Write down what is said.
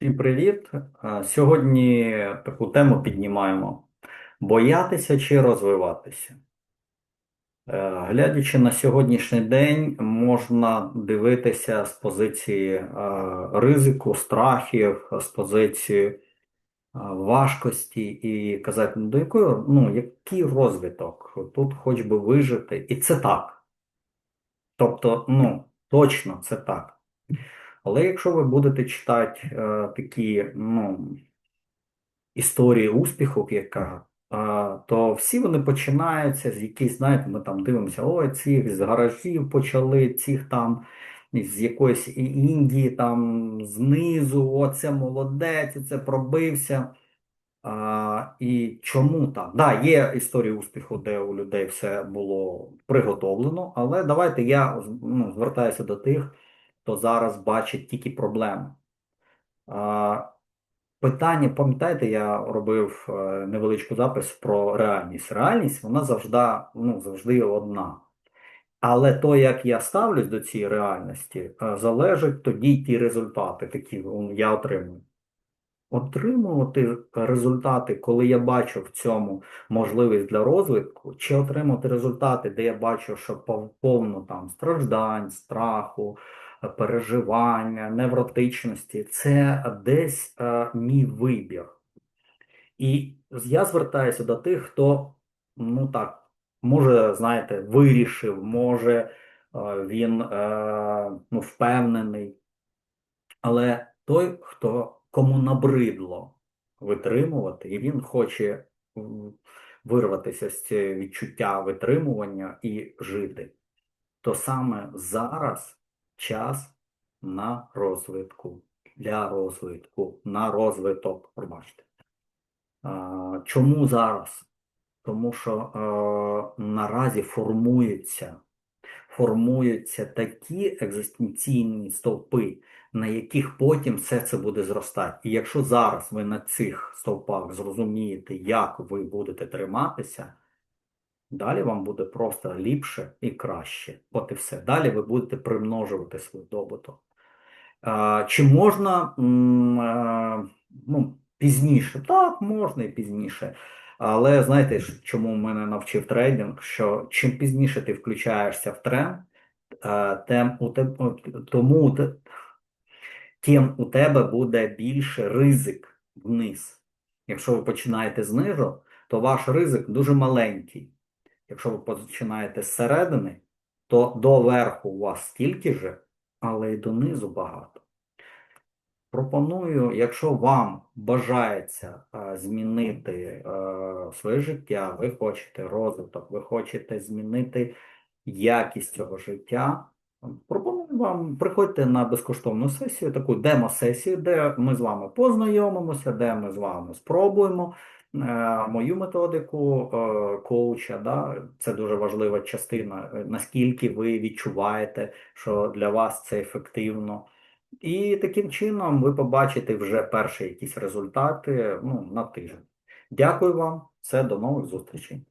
Всім привіт! Сьогодні таку тему піднімаємо: боятися чи розвиватися. Е, Глядячи на сьогоднішній день, можна дивитися з позиції е, ризику, страхів, з позиції е, важкості і казати, ну до якої, ну, який розвиток? Тут хоч би вижити. І це так. Тобто, ну, точно це так. Але якщо ви будете читати е, такі ну, історії успіху, яка, е, то всі вони починаються з якихось, знаєте, ми там дивимося, ой, цих з гаражів почали, цих там з якоїсь Індії, там знизу, оце молодець, це пробився. А, і чому так? Да, є історії успіху, де у людей все було приготовлено, але давайте я ну, звертаюся до тих, хто зараз бачить тільки проблеми. Питання, пам'ятаєте, я робив е, невеличку запис про реальність. Реальність вона завжди, ну, завжди одна. Але то, як я ставлюсь до цієї реальності, е, залежить тоді ті результати, які я отримую. Отримувати результати, коли я бачу в цьому можливість для розвитку, чи отримати результати, де я бачу, що повно там страждань, страху, переживання, невротичності, це десь е, мій вибір. І я звертаюся до тих, хто, ну так, може, знаєте, вирішив, може, е, він е, ну, впевнений. Але той, хто кому набридло витримувати, і він хоче вирватися з цього відчуття витримування і жити, то саме зараз час на розвитку, для розвитку, на розвиток, пробачте. Чому зараз? Тому що е, наразі формуються формуються такі екзистенційні стовпи, на яких потім все це буде зростати. І якщо зараз ви на цих стовпах зрозумієте, як ви будете триматися, далі вам буде просто ліпше і краще. От і все. Далі ви будете примножувати свій добуток. Чи можна е, ну, пізніше? Так, можна і пізніше. Але знаєте, чому мене навчив трейдинг? Що чим пізніше ти включаєшся в тренд, е, тем у те- от, тому тим у тебе буде більше ризик вниз. Якщо ви починаєте знизу, то ваш ризик дуже маленький. Якщо ви починаєте зсередини, то до верху у вас стільки же, але й донизу багато. Пропоную, якщо вам бажається е, змінити е, своє життя, ви хочете розвиток, ви хочете змінити якість цього життя, пропоную вам приходьте на безкоштовну сесію, таку демо-сесію, де ми з вами познайомимося, де ми з вами спробуємо мою методику е, коуча. Да? Це дуже важлива частина, е, наскільки ви відчуваєте, що для вас це ефективно. І таким чином ви побачите вже перші якісь результати ну, на тиждень. Дякую вам, все, до нових зустрічей.